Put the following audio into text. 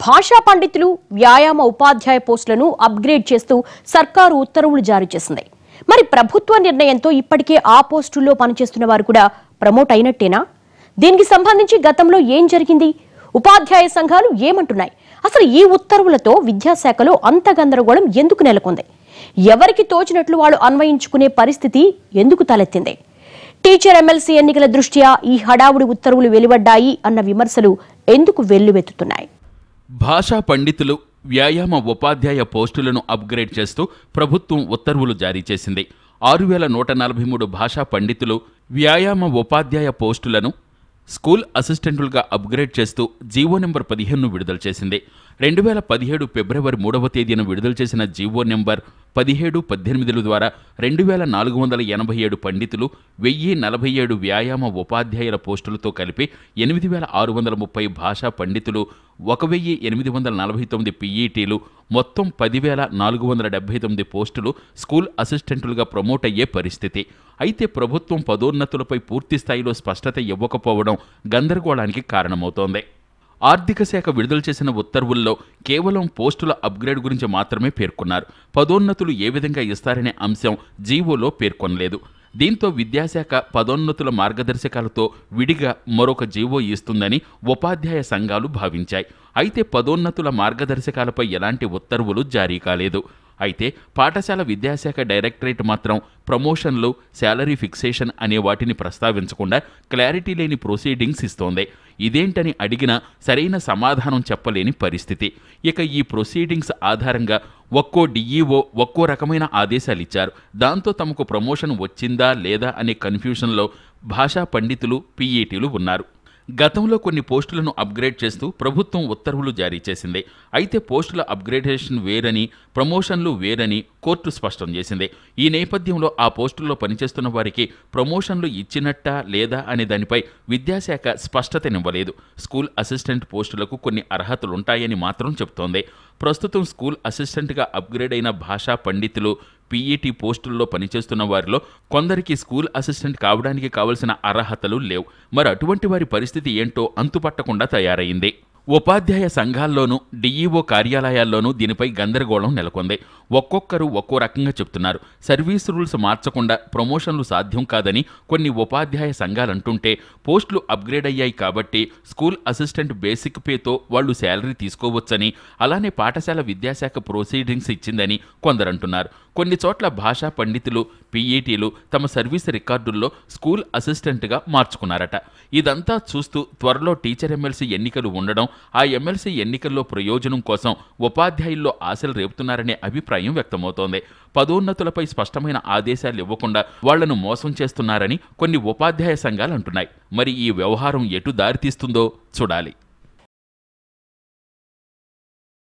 భాషా పండితులు వ్యాయామ ఉపాధ్యాయ పోస్టులను అప్గ్రేడ్ చేస్తూ సర్కారు ఉత్తర్వులు జారీ చేసింది. మరి ప్రభుత్వ నిర్ణయంతో ఇప్పటికే ఆ పోస్టుల్లో పనిచేస్తున్న వారు కూడా ప్రమోట్ అయినట్టేనా? దీనికి సంబంధించి గతంలో ఏం జరిగింది? ఉపాధ్యాయ సంఘాలు ఏమంటున్నాయి? అసలు ఈ ఉత్తర్వులతో విద్యాశాఖలో అంత గందరగోళం ఎందుకు నెలకొంది? ఎవరికి తోచినట్లు వాళ్ళు అన్వయించుకునే పరిస్థితి ఎందుకు తలెత్తింది? టీచర్ ఎమ్మెల్సీ ఎన్నికల దృష్ట్యా ఈ హడావుడి ఉత్తర్వులు వెలువడ్డాయి అన్న విమర్శలు ఎందుకు వెల్లువెత్తుతున్నాయి? భాషా పండితులు వ్యాయామ ఉపాధ్యాయ పోస్టులను అప్గ్రేడ్ చేస్తూ ప్రభుత్వం ఉత్తర్వులు జారీ చేసింది. ఆరు వేల నూట నలభై మూడు భాషా పండితులు వ్యాయామ ఉపాధ్యాయ పోస్టులను స్కూల్ అసిస్టెంట్లుగా అప్గ్రేడ్ చేస్తూ జీవో నెంబర్ పదిహేనును విడుదల చేసింది. రెండు వేల పదిహేడు ఫిబ్రవరి మూడవ తేదీన విడుదల చేసిన జీవో నెంబర్ పదిహేడు పద్దెనిమిదిల ద్వారా రెండు వేల నాలుగు వందల ఎనభై ఏడు పండితులు వెయ్యి నలభై ఏడు వ్యాయామ ఉపాధ్యాయుల పోస్టులతో కలిపి ఎనిమిది వేల ఆరు వందల ముప్పై భాషా పండితులు ఒక వెయ్యి ఎనిమిది వందల నలభై తొమ్మిది పీఈటీలు మొత్తం పదివేల నాలుగు వందల డెబ్బై తొమ్మిది పోస్టులు స్కూల్ అసిస్టెంట్లుగా ప్రమోట్ అయ్యే పరిస్థితి. అయితే ప్రభుత్వం పదోన్నతులపై పూర్తి స్థాయిలో స్పష్టత ఇవ్వకపోవడం గందరగోళానికి కారణమవుతోంది. ఆర్థిక శాఖ విడుదల చేసిన ఉత్తర్వుల్లో కేవలం పోస్టుల అప్గ్రేడ్ గురించి మాత్రమే పేర్కొన్నారు. పదోన్నతులు ఏ విధంగా ఇస్తారనే అంశం జీవోలో పేర్కొనలేదు. దీంతో విద్యాశాఖ పదోన్నతుల మార్గదర్శకాలతో విడిగా మరొక జీవో ఇస్తుందని ఉపాధ్యాయ సంఘాలు భావించాయి. అయితే పదోన్నతుల మార్గదర్శకాలపై ఎలాంటి ఉత్తర్వులు జారీ కాలేదు. అయితే పాఠశాల విద్యాశాఖ డైరెక్టరేట్ మాత్రం ప్రమోషన్లు శాలరీ ఫిక్సేషన్ అనే వాటిని ప్రస్తావించకుండా క్లారిటీ లేని ప్రొసీడింగ్స్ ఇస్తోంది. ఇదేంటని అడిగినా సరైన సమాధానం చెప్పలేని పరిస్థితి. ఇక ఈ ప్రొసీడింగ్స్ ఆధారంగా ఒక్కో డిఈఓ ఒక్కో రకమైన ఆదేశాలు ఇచ్చారు. దాంతో తమకు ప్రమోషన్ వచ్చిందా లేదా అనే కన్ఫ్యూషన్లో భాషా పండితులు పీఈటీలు ఉన్నారు. గతంలో కొన్ని పోస్టులను అప్గ్రేడ్ చేస్తూ ప్రభుత్వం ఉత్తర్వులు జారీ చేసింది. అయితే పోస్టుల అప్గ్రేడేషన్ వేరని ప్రమోషన్లు వేరని కోర్టు స్పష్టం చేసింది. ఈ నేపథ్యంలో ఆ పోస్టుల్లో పనిచేస్తున్న వారికి ప్రమోషన్లు ఇచ్చినట్టా లేదా అనే దానిపై విద్యాశాఖ స్పష్టతనివ్వలేదు. స్కూల్ అసిస్టెంట్ పోస్టులకు కొన్ని అర్హతలుంటాయని మాత్రం చెబుతోంది ప్రస్తుతం స్కూల్ అసిస్టెంట్గా అప్గ్రేడ్ అయిన భాషా పండితులు పీఈటీ పోస్టుల్లో పనిచేస్తున్న వారిలో కొందరికి స్కూల్ అసిస్టెంట్ కావడానికి కావలసిన అర్హతలు లేవు. మరి అటువంటి వారి పరిస్థితి ఏంటో అంతుపట్టకుండా తయారైంది. ఉపాధ్యాయ సంఘాల్లోనూ డిఈఓ కార్యాలయాల్లోనూ దీనిపై గందరగోళం నెలకొంది. ఒక్కొక్కరు ఒక్కో రకంగా చెప్తున్నారు. సర్వీస్ రూల్స్ మార్చకుండా ప్రమోషన్లు సాధ్యం కాదని కొన్ని ఉపాధ్యాయ సంఘాలంటుంటే పోస్టులు అప్గ్రేడ్ అయ్యాయి కాబట్టి స్కూల్ అసిస్టెంట్ బేసిక్ పేతో వాళ్ళు శాలరీ తీసుకోవచ్చని అలానే పాఠశాల విద్యాశాఖ ప్రొసీడింగ్స్ ఇచ్చిందని కొందరంటున్నారు. కొన్ని చోట్ల భాషా పండితులు పీఈటీలు తమ సర్వీస్ రికార్డుల్లో స్కూల్ అసిస్టెంట్గా మార్చుకున్నారట. ఇదంతా చూస్తూ త్వరలో టీచర్ ఎమ్మెల్సీ ఎన్నికలు ఉండడం ఆ ఎమ్మెల్సీ ఎన్నికల్లో ప్రయోజనం కోసం ఉపాధ్యాయుల్లో ఆశలు రేపుతున్నారనే అభిప్రాయం వ్యక్తమవుతోంది. పదోన్నతులపై స్పష్టమైన ఆదేశాలు ఇవ్వకుండా వాళ్ళను మోసం చేస్తున్నారని కొన్ని ఉపాధ్యాయ సంఘాలు అంటున్నాయి. మరి ఈ వ్యవహారం ఎటు దారితీస్తుందో చూడాలి.